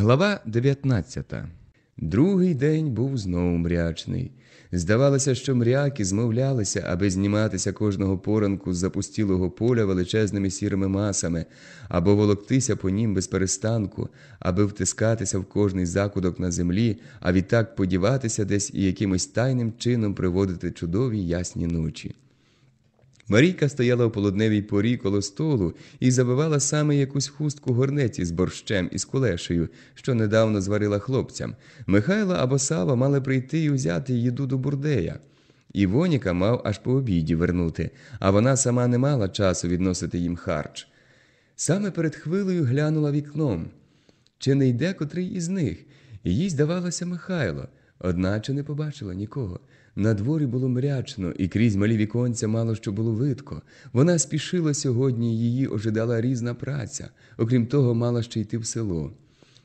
Глава 19 Другий день був знову мрячний. Здавалося, що мряки змовлялися, аби зніматися кожного поранку з запустілого поля величезними сірими масами, або волоктися по нім без перестанку, аби втискатися в кожний закуток на землі, а відтак подіватися десь і якимось тайним чином приводити чудові ясні ночі. Марійка стояла у полудневій порі коло столу і забивала саме якусь хустку горнеці з борщем і з кулешею, що недавно зварила хлопцям. Михайло або Сава мали прийти і взяти їду до бурдея. Івоніка мав аж по обіді вернути, а вона сама не мала часу відносити їм харч. Саме перед хвилею глянула вікном. Чи не йде котрий із них? Їй здавалося Михайло, одначе не побачила нікого. На дворі було мрячно, і крізь малі віконця мало що було видко. Вона спішила сьогодні, її ожидала різна праця, окрім того, мала ще йти в село.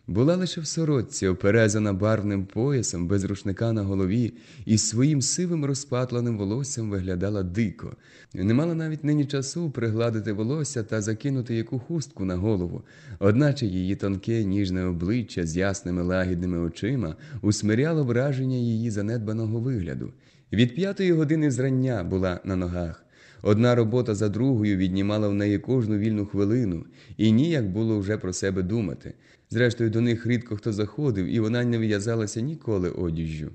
Була лише в сорочці, оперезана барвним поясом, без рушника на голові, і своїм сивим розпатленим волоссям виглядала дико. Не мала навіть нині часу пригладити волосся та закинути яку хустку на голову, одначе її тонке, ніжне обличчя з ясними лагідними очима усмиряло враження її занедбаного вигляду. Від п'ятої години зрання була на ногах. Одна робота за другою віднімала в неї кожну вільну хвилину, і ніяк було вже про себе думати. Зрештою, до них рідко хто заходив, і вона не в'язалася ніколи одіжжю.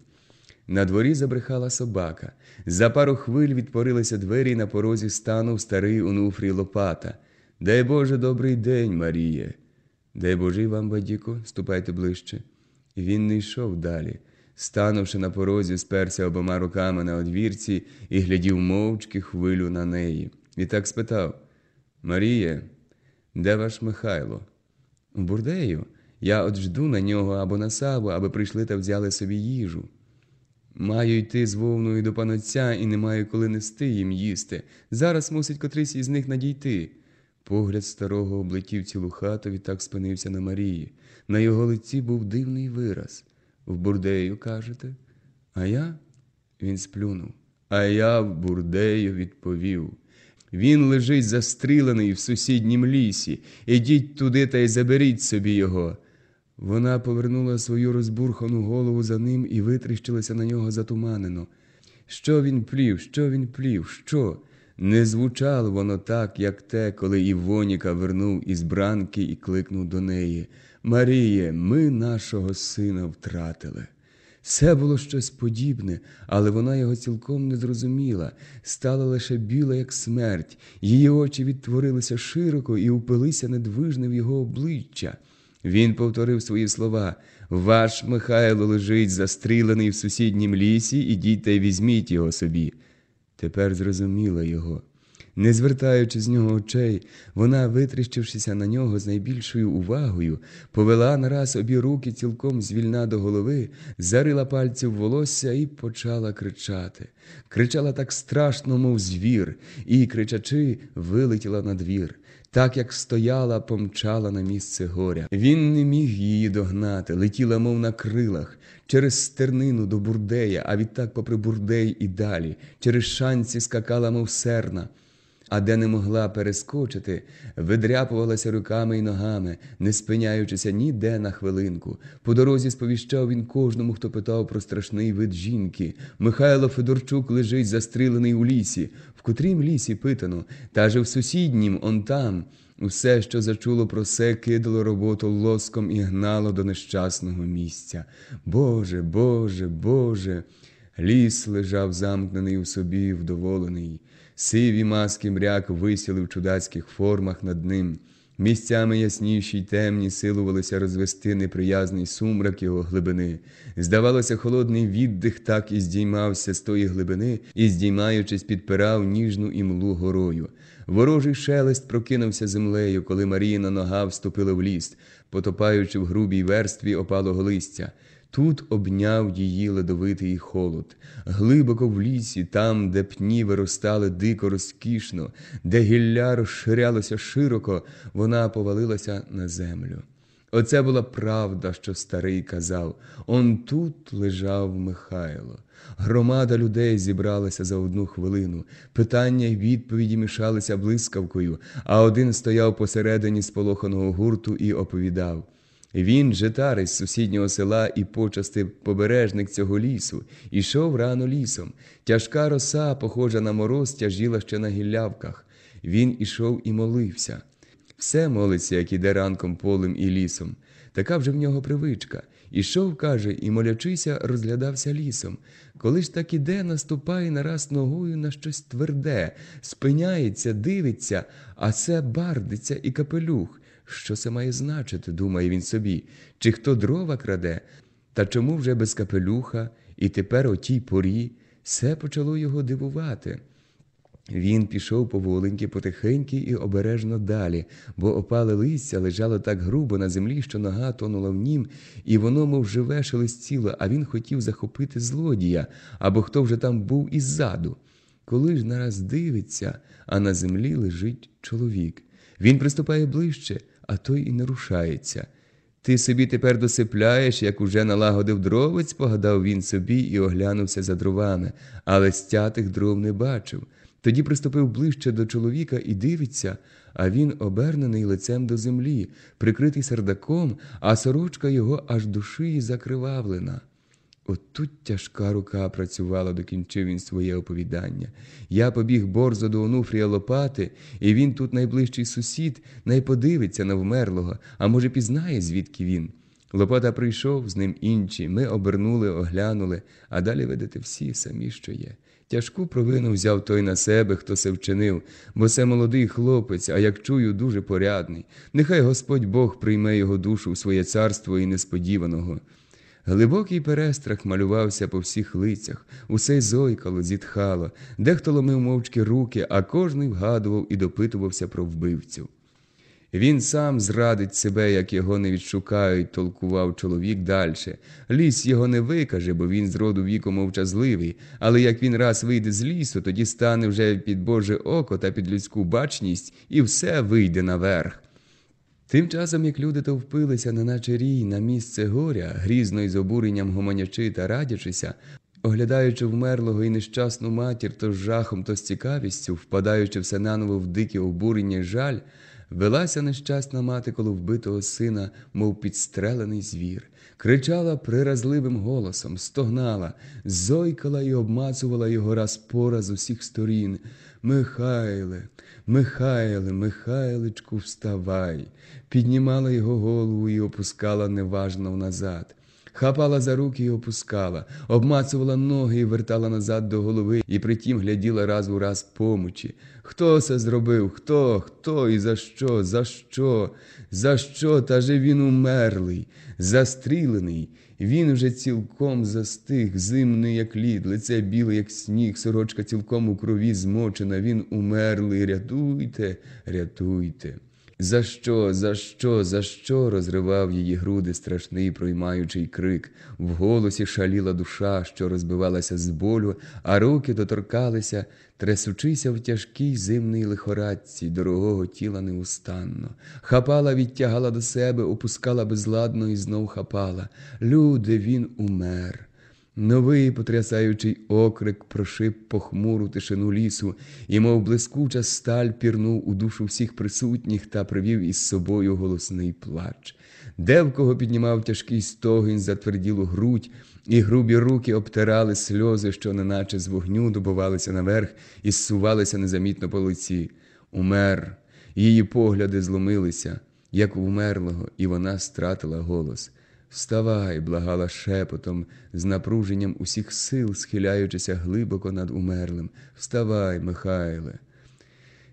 На дворі забрехала собака. За пару хвиль відпорилися двері і на порозі станув старий Онуфрій Лопата. Дай Боже, добрий день, Маріє. Дай Божий вам, бадіко, ступайте ближче. Він не йшов далі. Станувши на порозі, сперся обома руками на одвірці і глядів мовчки хвилю на неї. І так спитав Маріє, де ваш Михайло? Бурдею. Я от жду на нього або на саву, аби прийшли та взяли собі їжу. Маю йти з вовною до панотця і не маю коли нести їм їсти. Зараз мусить котрийсь із них надійти. Погляд старого облетів цілу хату так спинився на Марії. На його лиці був дивний вираз. В бурдею, кажете? А я? Він сплюнув. А я в бурдею відповів. Він лежить застрілений в сусіднім лісі. Ідіть туди та й заберіть собі його. Вона повернула свою розбурхану голову за ним і витріщилася на нього затуманено. Що він плів, що він плів, що? Не звучало воно так, як те, коли Івоніка вернув із бранки і кликнув до неї. Маріє, ми нашого сина втратили. Це було щось подібне, але вона його цілком не зрозуміла, стала лише біла, як смерть, її очі відтворилися широко і упилися недвижне в його обличчя. Він повторив свої слова Ваш Михайло лежить застрілений в сусіднім лісі, ідіть та й візьміть його собі. Тепер зрозуміла його. Не звертаючи з нього очей, вона, витріщившися на нього з найбільшою увагою, повела нараз обі руки цілком звільна до голови, зарила пальці в волосся і почала кричати. Кричала так страшно, мов звір, і, кричачи, вилетіла на двір. Так як стояла, помчала на місце горя. Він не міг її догнати, летіла, мов на крилах, через стернину до бурдея, а відтак, попри бурдей і далі, через шанці скакала, мов серна а де не могла перескочити, видряпувалася руками й ногами, не спиняючися ніде на хвилинку. По дорозі сповіщав він кожному, хто питав про страшний вид жінки. Михайло Федорчук лежить застрілений у лісі, в котрім лісі питано, та же в сусіднім, он там. Усе, що зачуло про це, кидало роботу лоском і гнало до нещасного місця. Боже, Боже, Боже. Ліс лежав замкнений у собі, вдоволений. Сиві маски мряк висіли в чудацьких формах над ним. Місцями ясніші й темні силувалися розвести неприязний сумрак його глибини. Здавалося, холодний віддих так і здіймався з тої глибини і, здіймаючись, підпирав ніжну імлу горою. Ворожий шелест прокинувся землею, коли Маріїна нога вступила в ліс, потопаючи в грубій верстві опалого листя. Тут обняв її ледовитий холод, глибоко в лісі, там, де пні виростали дико розкішно, де гілля розширялося широко, вона повалилася на землю. Оце була правда, що старий казав. Он тут лежав Михайло. Громада людей зібралася за одну хвилину. Питання й відповіді мішалися блискавкою, а один стояв посередині сполоханого гурту і оповідав. Він, житар із сусіднього села і почасти побережник цього лісу, ішов рано лісом. Тяжка роса, похожа на мороз, тяжіла ще на гіллявках. Він ішов і молився. Все молиться, як іде ранком полем і лісом. Така вже в нього привичка. Ішов, каже, і, молячися, розглядався лісом. Коли ж так іде, наступає нараз ногою на щось тверде, спиняється, дивиться, а це бардиця і капелюх. Що це має значити, думає він собі, чи хто дрова краде? Та чому вже без капелюха, і тепер о тій порі все почало його дивувати. Він пішов поволеньки, потихеньки і обережно далі, бо опале листя лежало так грубо на землі, що нога тонула в нім, і воно, мов живе, шелестіло, а він хотів захопити злодія, або хто вже там був іззаду. Коли ж нараз дивиться, а на землі лежить чоловік. Він приступає ближче, а той і не рушається. Ти собі тепер досипляєш, як уже налагодив дровець, погадав він собі і оглянувся за дровами, але стятих дров не бачив. Тоді приступив ближче до чоловіка і дивиться, а він обернений лицем до землі, прикритий сердаком, а сорочка його аж до шиї закривавлена. От тут тяжка рука працювала, докінчив він своє оповідання. Я побіг борзо до Онуфрія Лопати, і він тут найближчий сусід, най подивиться на вмерлого, а може, пізнає, звідки він. Лопата прийшов, з ним інші. Ми обернули, оглянули, а далі видите всі самі, що є. Тяжку провину взяв той на себе, хто се вчинив, бо це молодий хлопець, а як чую, дуже порядний. Нехай Господь Бог прийме його душу в своє царство і несподіваного. Глибокий перестрах малювався по всіх лицях, усе зойкало, зітхало, дехто ломив мовчки руки, а кожний вгадував і допитувався про вбивцю. Він сам зрадить себе, як його не відшукають, толкував чоловік дальше. Ліс його не викаже, бо він з роду віку мовчазливий, але як він раз вийде з лісу, тоді стане вже під Боже око та під людську бачність, і все вийде наверх. Тим часом, як люди товпилися, неначе рій на місце горя, грізно й з обуренням гомонячи та радячися, оглядаючи вмерлого і нещасну матір то з жахом, то з цікавістю, впадаючи все наново в дике обурення й жаль, велася нещасна мати коло вбитого сина, мов підстрелений звір, кричала приразливим голосом, стогнала, зойкала і обмацувала його раз по раз усіх сторін. Михайле, Михайле, Михайличку, вставай, піднімала його голову і опускала неважно назад. Хапала за руки і опускала, обмацувала ноги і вертала назад до голови, і притім гляділа раз у раз помочі. Хто це зробив? Хто? Хто і за що? За що? За що? Та же він умерлий, застрілений. Він уже цілком застиг, зимний, як лід, лице біле, як сніг, сорочка цілком у крові змочена. Він умерлий. Рятуйте, рятуйте. За що, за що, за що? розривав її груди страшний проймаючий крик. В голосі шаліла душа, що розбивалася з болю, а руки доторкалися, трясучися в тяжкій зимній лихорадці дорогого тіла неустанно. Хапала, відтягала до себе, опускала безладно і знов хапала. Люди, він умер. Новий потрясаючий окрик прошиб похмуру тишину лісу, і, мов блискуча сталь, пірнув у душу всіх присутніх та привів із собою голосний плач. Де в кого піднімав тяжкий стогін затверділу грудь, і грубі руки обтирали сльози, що неначе з вогню добувалися наверх і зсувалися незамітно по лиці. Умер, її погляди зломилися, як у вмерлого, і вона стратила голос. Вставай, благала шепотом, з напруженням усіх сил, схиляючися глибоко над умерлим. Вставай, Михайле.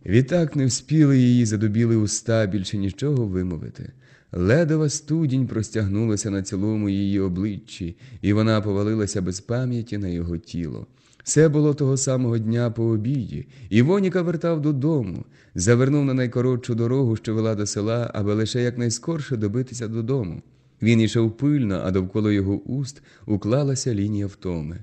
Відтак не вспіли її задубіли уста більше нічого вимовити. Ледова студінь простягнулася на цілому її обличчі, і вона повалилася без пам'яті на його тіло. Це було того самого дня по обіді, і Воніка вертав додому, завернув на найкоротшу дорогу, що вела до села, аби лише якнайскорше добитися додому. Він ішов пильно, а довкола його уст уклалася лінія втоми.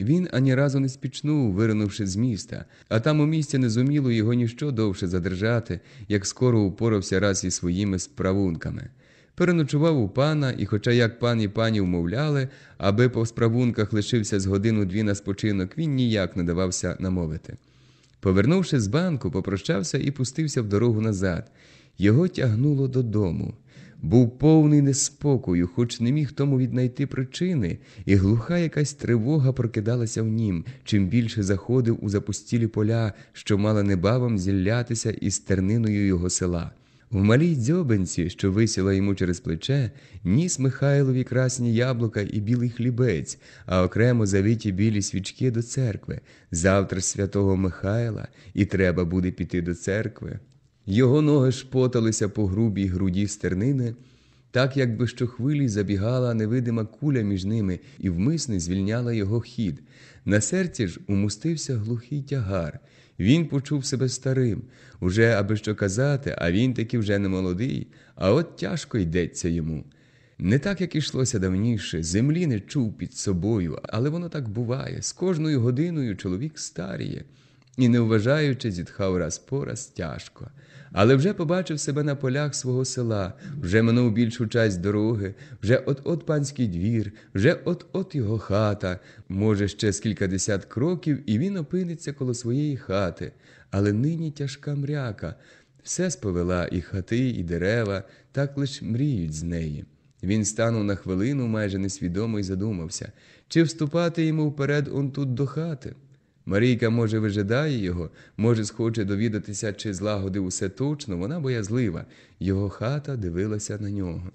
Він ані разу не спічнув, виринувши з міста, а там у місті не зуміло його ніщо довше задержати, як скоро упорався раз із своїми справунками. Переночував у пана, і, хоча як пан і пані вмовляли, аби по справунках лишився з годину-дві на спочинок, він ніяк не давався намовити. Повернувши з банку, попрощався і пустився в дорогу назад. Його тягнуло додому. Був повний неспокою, хоч не міг тому віднайти причини, і глуха якась тривога прокидалася в нім, чим більше заходив у запустілі поля, що мали небавом зіллятися із терниною його села. В малій дзьобенці, що висіла йому через плече, ніс Михайлові красні яблука і білий хлібець, а окремо завіті білі свічки до церкви. Завтра святого Михайла, і треба буде піти до церкви. Його ноги шпоталися по грубій груді стернини, так якби щохвилі забігала невидима куля між ними і вмисне звільняла його хід. На серці ж умустився глухий тягар. Він почув себе старим, уже аби що казати, а він таки вже не молодий, а от тяжко йдеться йому. Не так, як ішлося давніше, землі не чув під собою, але воно так буває. З кожною годиною чоловік старіє і, не вважаючи, зітхав раз по раз тяжко. Але вже побачив себе на полях свого села, вже минув більшу часть дороги, вже от-от панський двір, вже от-от його хата, може, ще з кількадесят кроків, і він опиниться коло своєї хати. Але нині тяжка мряка, все сповела і хати, і дерева, так лиш мріють з неї. Він станув на хвилину, майже несвідомо й задумався, чи вступати йому вперед он тут до хати. Марійка, може, вижидає його, може, схоче довідатися, чи злагодив усе точно, вона боязлива. Його хата дивилася на нього.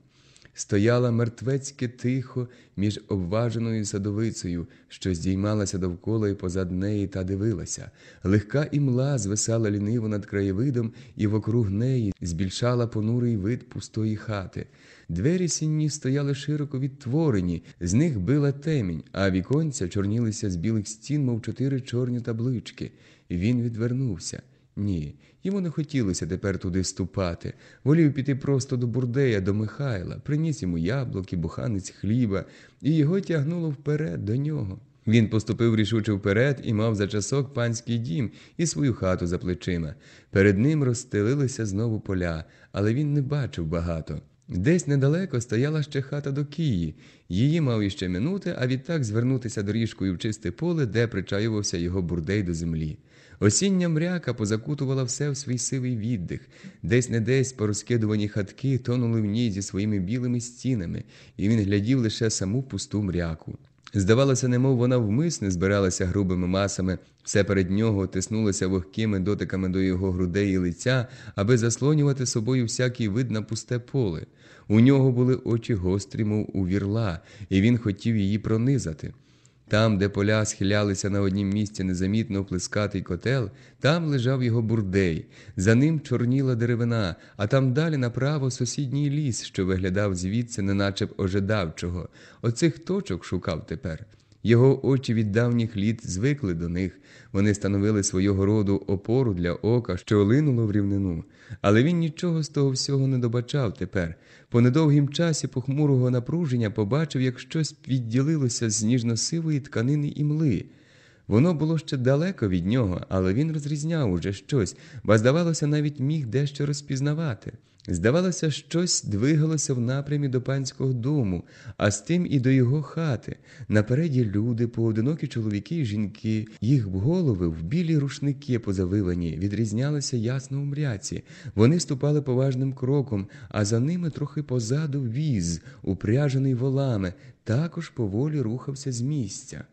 Стояла мертвецьки тихо між обваженою садовицею, що здіймалася довкола і позад неї та дивилася. Легка імла звисала ліниво над краєвидом, і вокруг неї збільшала понурий вид пустої хати. Двері сінні стояли широко відтворені, з них била темінь, а віконця чорнілися з білих стін, мов чотири чорні таблички. Він відвернувся. Ні, йому не хотілося тепер туди ступати. Волів піти просто до бурдея, до Михайла, приніс йому яблуки, буханець хліба, і його тягнуло вперед до нього. Він поступив рішуче вперед і мав за часок панський дім і свою хату за плечима. Перед ним розстелилися знову поля, але він не бачив багато. Десь недалеко стояла ще хата до Кії. Її мав іще минути, а відтак звернутися доріжкою в чисте поле, де причаювався його бурдей до землі. Осіння мряка позакутувала все в свій сивий віддих, десь не десь порозкидувані хатки тонули в ній зі своїми білими стінами, і він глядів лише саму пусту мряку. Здавалося, немов вона вмисне збиралася грубими масами, все перед нього тиснулося вогкими дотиками до його грудей і лиця, аби заслонювати собою всякий вид на пусте поле. У нього були очі гострі, мов у вірла, і він хотів її пронизати. Там, де поля схилялися на однім місці незамітно плескатий котел, там лежав його бурдей, за ним чорніла деревина, а там далі направо сусідній ліс, що виглядав звідси, неначе б ожидав. Оцих точок шукав тепер. Його очі від давніх літ звикли до них, вони становили свого роду опору для ока, що олинуло в рівнину. Але він нічого з того всього не добачав тепер. По недовгім часі похмурого напруження побачив, як щось відділилося з ніжно-сивої тканини мли. Воно було ще далеко від нього, але він розрізняв уже щось, бо, здавалося, навіть міг дещо розпізнавати. Здавалося, щось двигалося в напрямі до панського дому, а з тим і до його хати. Напереді люди, поодинокі чоловіки і жінки, їх голови в білі рушники позавивані, відрізнялися ясно у мряці. Вони ступали поважним кроком, а за ними трохи позаду віз, упряжений волами, також поволі рухався з місця.